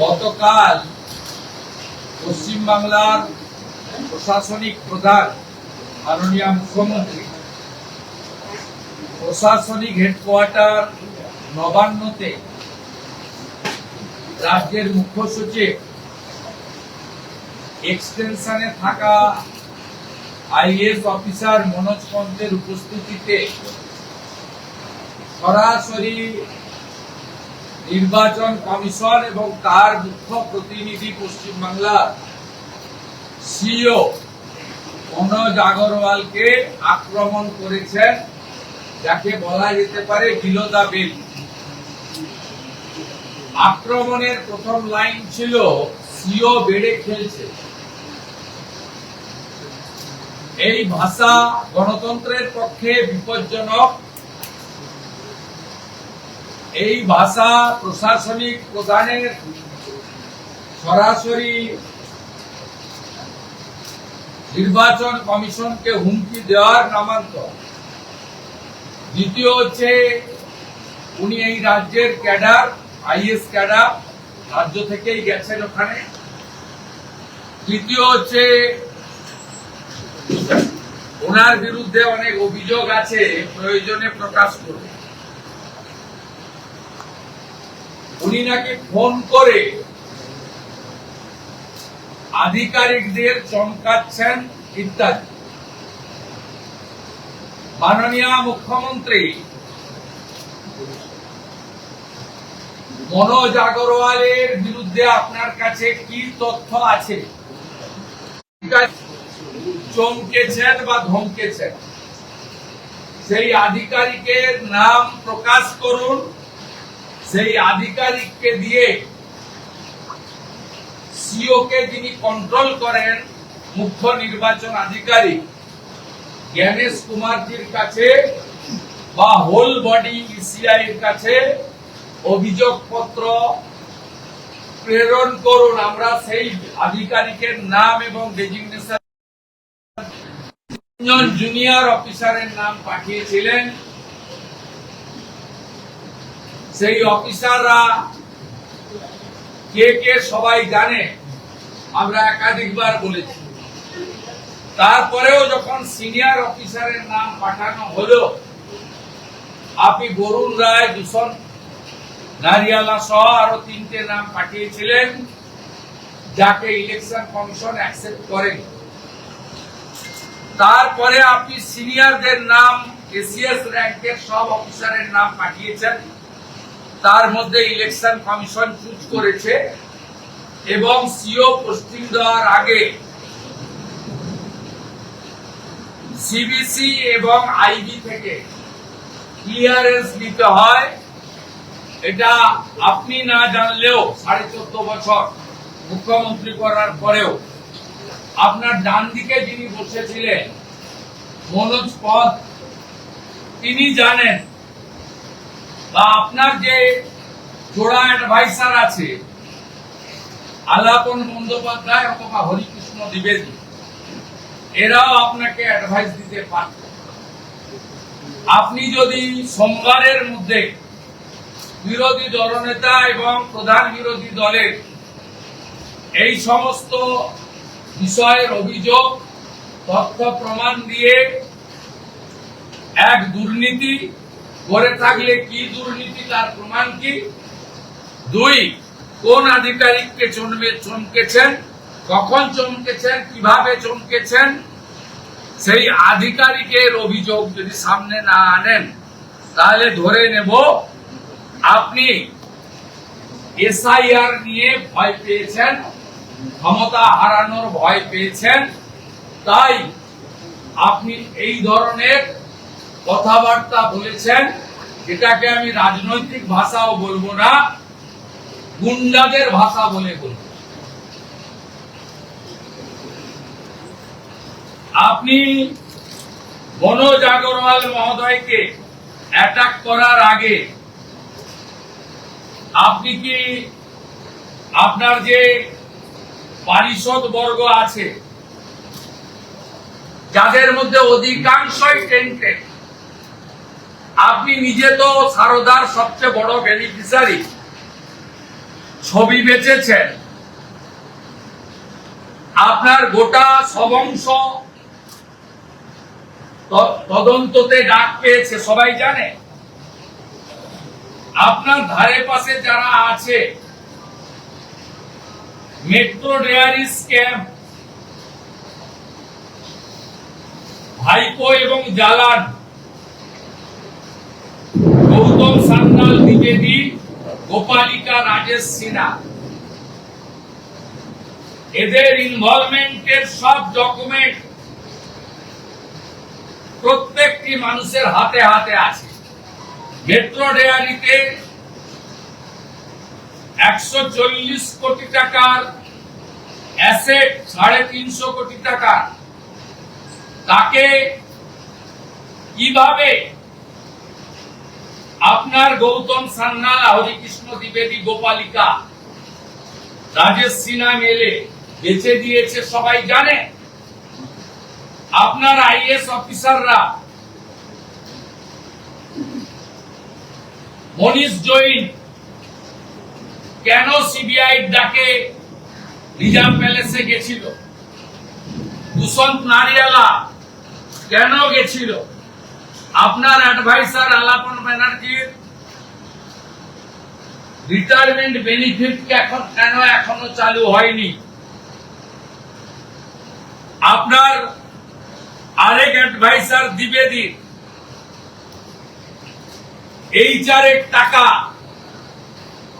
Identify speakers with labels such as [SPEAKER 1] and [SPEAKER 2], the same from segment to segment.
[SPEAKER 1] গতকাল পশ্চিমবাংলার প্রশাসনিক প্রধান মাননীয় মুখ্যমন্ত্রী, প্রশাসনিক হেডকোয়ার্টার নবান্নতে রাজ্যের মুখ্য সচিব, এক্সটেনশনে থাকা আইএস অফিসার মনোজ পন্থের উপস্থিতিতে সরাসরি নির্বাচন কমিশন এবং তার মুখ্য প্রতিনিধি পশ্চিমবাংলার সিও মনোজ আগরওয়ালকে আক্রমণ করেছেন, যাকে বলা যেতে পারে বিলো দা বিল। আক্রমণের প্রথম লাইন ছিল সিও বেড়ে খেলছে। এই ভাষা গণতন্ত্রের পক্ষে বিপজ্জনক। এই ভাষা প্রশাসনিক প্রধানের সরাসরি নির্বাচন কমিশনকে হুমকি দেওয়ার নামান্তর। দ্বিতীয় হচ্ছে, উনি এই রাজ্যের ক্যাডার, আইএস ক্যাডার, রাজ্য থেকেই গেছেন ওখানে। তৃতীয় হচ্ছে, ওনার বিরুদ্ধে অনেক অভিযোগ আছে, প্রয়োজনে প্রকাশ করবে উনি নাকি ফোন করে আধিকারিকদের চমকাচ্ছেন ইত্যাদি। মাননীয় মুখ্যমন্ত্রী মনোজ আগরওয়ালের বিরুদ্ধে আপনার কাছে কি তথ্য আছে? চমকেছেন বা ধমকেছেন? সেই আধিকারিকের নাম প্রকাশ করুন। সেই আধিকারিককে দিয়ে সিও কে যিনি কন্ট্রোল করেন, মুখ্য নির্বাচন আধিকারিক জ্ঞানেশ কুমারজির কাছে বা হোল বডি ইসিআই এর কাছে অভিযোগপত্র প্রেরণ করুন। আমরা সেই আধিকারিকের নাম এবং ডেজিগনেশন জুনিয়র অফিসারের নাম পাঠিয়েছিলেন। সেই অফিসাররা কে কে সবাই জানে, আমরা একাধিকবার বলেছি। তারপরেও যখন সিনিয়র অফিসারের নাম পাঠানো হলো, আপনি বরুণ রায় দূষণ নারিয়ালা সহ আরও তিনটে নাম পাঠিয়েছিলেন, যাকে ইলেকশন কমিশন অ্যাকসেপ্ট করেন তারপরে আপনি সিনিয়রদের নাম, এসিএস র্যাঙ্কের সব অফিসারের নাম পাঠিয়েছেন। তার মধ্যে ইলেকশন কমিশন চুজ করেছে এবং সিও পোস্টিং দেওয়ার আগে সিবিসি এবং আইবি থেকে ক্লিয়ারেন্স নিতে হয়। এটা আপনি না জানলেও সাড়ে চোদ্দ বছর মুখ্যমন্ত্রী করার পরেও আপনার ডান দিকে যিনি বসেছিলেন, মনোজ পদ, তিনি জানেন বা আপনার যে জোড়া অ্যাডভাইসার আছে, আলাপন বন্দ্যোপাধ্যায় অথবা হরিকৃষ্ণ দ্বিবেদী, এরাও আপনাকে অ্যাডভাইস দিতে আপনি যদি সোমবারের মধ্যে বিরোধী দলনেতা এবং প্রধান বিরোধী দলের এই সমস্ত বিষয়ের অভিযোগ, তথ্য প্রমাণ দিয়ে এক দুর্নীতি করে থাকলে কি দুর্নীতি তার প্রমাণ কি? দুই, কোন আধিকারিককে চমকে চমকেছেন? কখন চমকেছেন? কীভাবে চমকেছেন? সেই আধিকারিকের অভিযোগ যদি সামনে না আনেন, তাহলে ধরে নেব আপনি এসআইআর নিয়ে ভয় পেয়েছেন, ক্ষমতা হারানোর ভয় পেয়েছেন, তাই আপনি এই ধরনের কথাবার্তা বলেছেন। এটাকে আমি রাজনৈতিক ভাষাও বলব না, গুন্ডাদের ভাষা বলে বলব। আপনি মনোজ আগরওয়াল মহোদয়কে অ্যাটাক করার আগে আপনি কি আপনার যে পারিষদ বর্গ আছে, যাদের মধ্যে অধিকাংশই টেন্টেড আপনি নিজে তো সারদার সবচেয়ে বড় বেনিফিসারি ছবি বেচেছেন। আপনার গোটা সবংশ তদন্ততে ডাক পেয়েছে, সবাই জানে? আপনার ধারে পাশে যারা আছে মেট্রো ডেয়ারি স্ক্যাম ভাইপো এবং জালান গৌতম দ্বিবেদী গোপালিকা রাজেশ সিনহা এদের ইনভলভমেন্টের সব ডকুমেন্ট প্রত্যেকটি মানুষের হাতে হাতে আছে। মেট্রো ডেয়ারিতে একশো চল্লিশ কোটি টাকার অ্যাসেট সাড়ে তিনশো কোটি টাকা তাকে কীভাবে আপনার গৌতম সান্যাল হরিকৃষ্ণ দ্বিবেদী গোপালিকা, রাজেশ সিনহা মেলে বেচে দিয়েছে, সবাই জানে। আপনার আইএস অফিসাররা, মনীষ জৈন, কেন সিবিআই ডাকে রিজার্ভ প্যালেসে গেছিল? দুষ্যন্ত নারিয়ালা কেন গেছিল? আপনার অ্যাডভাইসার আলাপন ব্যানার্জির রিটায়ারমেন্ট বেনিফিট এখন কেন এখনও চালু হয়নি? আপনার আরেক অ্যাডভাইসার দ্বিবেদী। এইচআরের টাকা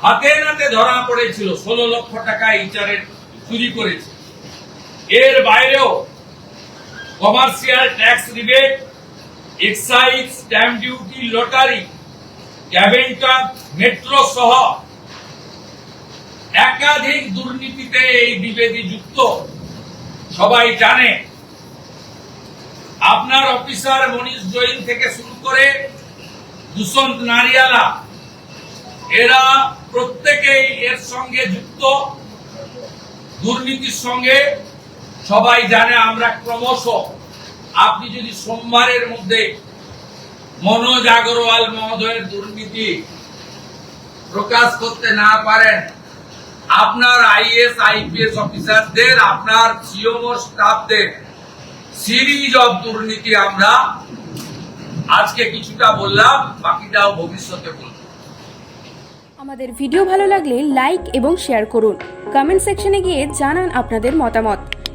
[SPEAKER 1] হাতে নাতে ধরা পড়েছিল, ষোলো লক্ষ টাকা এইচআরের চুরি করেছে। এর বাইরেও commercial tax rebate excise stamp duty lottery ক্যাবেন্টার metro সহ একাধিক দুর্নীতিতে এই দ্বিবেদী যুক্ত। সবাই জানে, আপনার অফিসার মনীষ জৈন থেকে শুরু করে দুষ্যন্ত নারিয়ালা, এরা প্রত্যেকেই এর সঙ্গে যুক্ত। দুর্নীতির সঙ্গে সবাই জানে আমরা ক্রমশ আপনি যদি সোমবারের মধ্যে মনোজ আগরওয়াল মহোদয়ের দুর্নীতি প্রকাশ করতে না পারেন, আপনার আইএস, আইপিএস অফিসারদের, আপনার সিওমো স্টাফদের সিরিজ অফ দুর্নীতি আমরা আজকে কিছুটা বললাম, বাকিটাও ভবিষ্যতে বলব।
[SPEAKER 2] আমাদের ভিডিও ভালো লাগলে লাইক এবং শেয়ার করুন। কমেন্ট সেকশনে গিয়ে জানান আপনাদের মতামত।